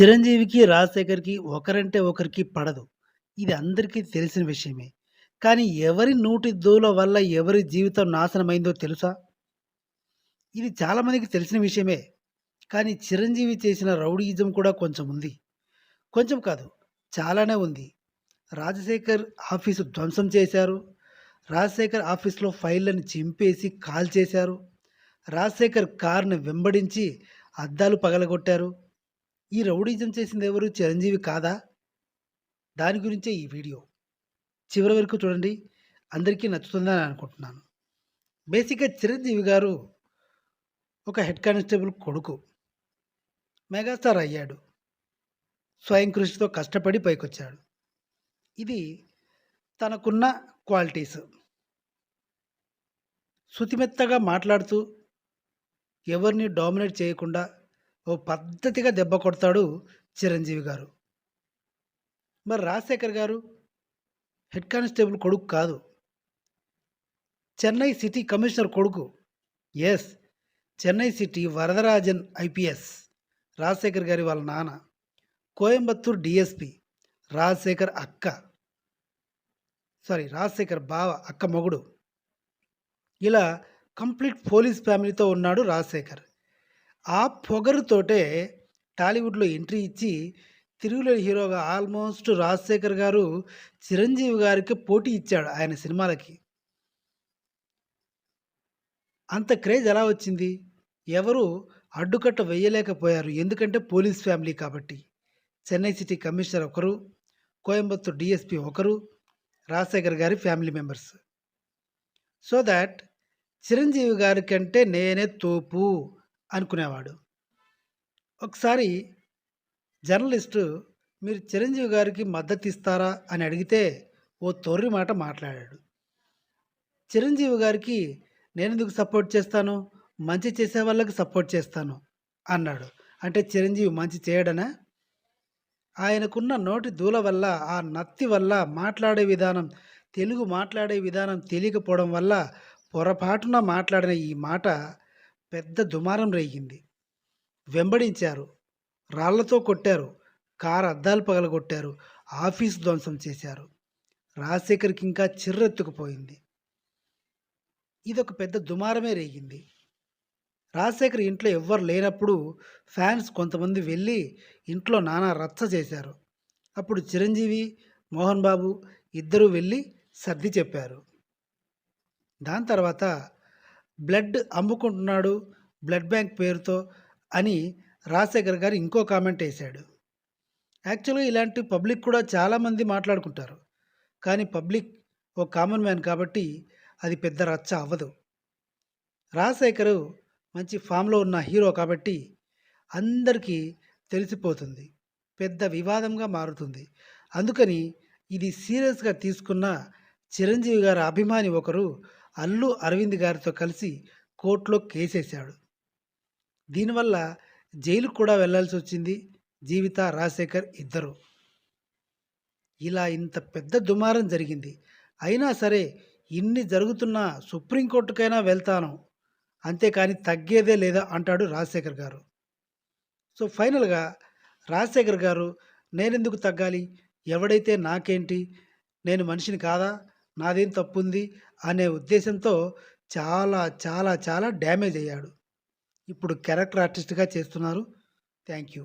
చిరంజీవికి, రాజశేఖర్‌కి ఒకరంటే ఒకరికి పడదు. ఇది అందరికీ తెలిసిన విషయమే. కానీ ఎవరి నూటి దూల వల్ల ఎవరి జీవితం నాశనమైందో తెలుసా? ఇది చాలామందికి తెలిసిన విషయమే. కానీ చిరంజీవి చేసిన రౌడీయిజం కూడా కొంచెం ఉంది. కొంచెం కాదు చాలానే ఉంది. రాజశేఖర్ ఆఫీసు ధ్వంసం చేశారు. రాజశేఖర్ ఆఫీస్‌లో ఫైళ్ళని చింపేసి కాల్చేశారు. రాజశేఖర్ కార్‌ని వెంబడించి అద్దాలు పగలగొట్టారు. ఈ రౌడీజమ్ చేసింది ఎవరు చిరంజీవి కాదా? దాని గురించే ఈ వీడియో. చివరి వరకు చూడండి. అందరికీ నచ్చుతుందని అనుకుంటున్నాను. బేసిక్‌గా చిరంజీవి గారు ఒక హెడ్ కానిస్టేబుల్ కొడుకు. మెగాస్టార్ అయ్యాడు. స్వయం కృషితో కష్టపడి పైకొచ్చాడు. ఇది తనకున్న క్వాలిటీస్. శుతిమెత్తగా మాట్లాడుతూ ఎవరిని డామినేట్ చేయకుండా ఓ పద్ధతిగా దెబ్బ కొడతాడు చిరంజీవి గారు. మరి రాజశేఖర్ గారు హెడ్ కానిస్టేబుల్ కొడుకు కాదు. చెన్నై సిటీ కమిషనర్ కొడుకు. Yes Chennai city Varadarajan IPS. Rajasekhar గారి వాళ్ళ నాన్న. కోయంబత్తూర్ డిఎస్పి రాజశేఖర్ అక్క. సారీ రాజశేఖర్ బావ అక్క మొగుడు. ఇలా కంప్లీట్ పోలీస్ ఫ్యామిలీతో ఉన్నాడు రాజశేఖర్. ఆ పొగరుతోటే టాలీవుడ్‌లో ఎంట్రీ ఇచ్చి తిరుగులేని హీరోగా ఆల్మోస్ట్ రాజశేఖర్ గారు చిరంజీవి గారికి పోటీ ఇచ్చాడు ఆయన సినిమాలకి. అంత క్రేజ్ ఎలా వచ్చింది? ఎవరు అడ్డుకట్ట వేయలేకపోయారు. ఎందుకంటే పోలీస్ ఫ్యామిలీ కాబట్టి. చెన్నై సిటీ కమిషనర్ ఒకరు, కోయంబత్తూర్ డిఎస్పి ఒకరు, రాజశేఖర్ గారి family members. So that Chiranjeevi గారి కంటే నేనే తోపు అనుకునేవాడు. ఒకసారి జర్నలిస్టు మీరు చిరంజీవి గారికి మద్దతిస్తారా అని అడిగితే ఓ తొర్రి మాట మాట్లాడాడు. చిరంజీవి గారికి నేను ఎందుకు సపోర్ట్ చేస్తాను? మంచి చేసే వాళ్ళకి సపోర్ట్ చేస్తాను అన్నాడు. అంటే చిరంజీవి మంచి చేయడనా? ఆయనకున్న నోటి దూల వల్ల, ఆ నత్తి వల్ల మాట్లాడే విధానం, తెలుగు మాట్లాడే విధానం తెలియకపోవడం వల్ల పొరపాటున మాట్లాడిన ఈ మాట పెద్ద దుమారం రేగింది. వెంబడించారు. రాళ్ళతో కొట్టారు. కారు అద్దాలు పగలగొట్టారు. ఆఫీస్ ధ్వంసం చేశారు. రాజశేఖర్‌కి ఇంకా చిర్రెత్తుకుపోయింది. ఇదొక పెద్ద దుమారమే రేగింది. రాజశేఖర్ ఇంట్లో ఎవ్వరు లేనప్పుడు ఫ్యాన్స్ కొంతమంది వెళ్ళి ఇంట్లో నానా రచ్చ చేశారు. అప్పుడు చిరంజీవి, మోహన్ బాబు ఇద్దరూ వెళ్ళి సర్ది చెప్పారు. దాని తర్వాత బ్లడ్ అమ్ముకుంటున్నాడు బ్లడ్ బ్యాంక్ పేరుతో అని రాజశేఖర్ గారు ఇంకో కామెంట్ వేశాడు యాక్చువల్‌గా ఇలాంటి పబ్లిక్ కూడా చాలామంది మాట్లాడుకుంటారు. కానీ పబ్లిక్ ఓ కామన్ మ్యాన్ కాబట్టి అది పెద్ద రచ్చ అవ్వదు. రాజశేఖరు మంచి ఫామ్‌లో ఉన్న హీరో కాబట్టి అందరికీ తెలిసిపోతుంది. పెద్ద వివాదంగా మారుతుంది. అందుకని ఇది సీరియస్‌గా తీసుకున్న చిరంజీవి గారి అభిమాని ఒకరు అల్లు అరవింద్ గారితో కలిసి కోర్టులో కేసేశాడు. దీనివల్ల జైలుకు కూడా వెళ్ళాల్సొచ్చింది జీవిత, రాజశేఖర్ ఇద్దరు ఇలా ఇంత పెద్ద దుమారం జరిగింది. అయినా సరే ఇన్ని జరుగుతున్నా సుప్రీం కోర్టుకైనా వెళ్తాను. అంతేకాని తగ్గేదే లేదా అంటాడు రాజశేఖర్ గారు. సో ఫైనల్‌గా రాజశేఖర్ గారు నేనెందుకు తగ్గాలి? ఎవడైతే నాకేంటి? నేను మనిషిని కాదా? నాదేం తప్పుంది? అనే ఉద్దేశంతో చాలా చాలా చాలా డ్యామేజ్ అయ్యాడు. ఇప్పుడు క్యారెక్టర్ ఆర్టిస్ట్‌గా చేస్తున్నారు. Thank you.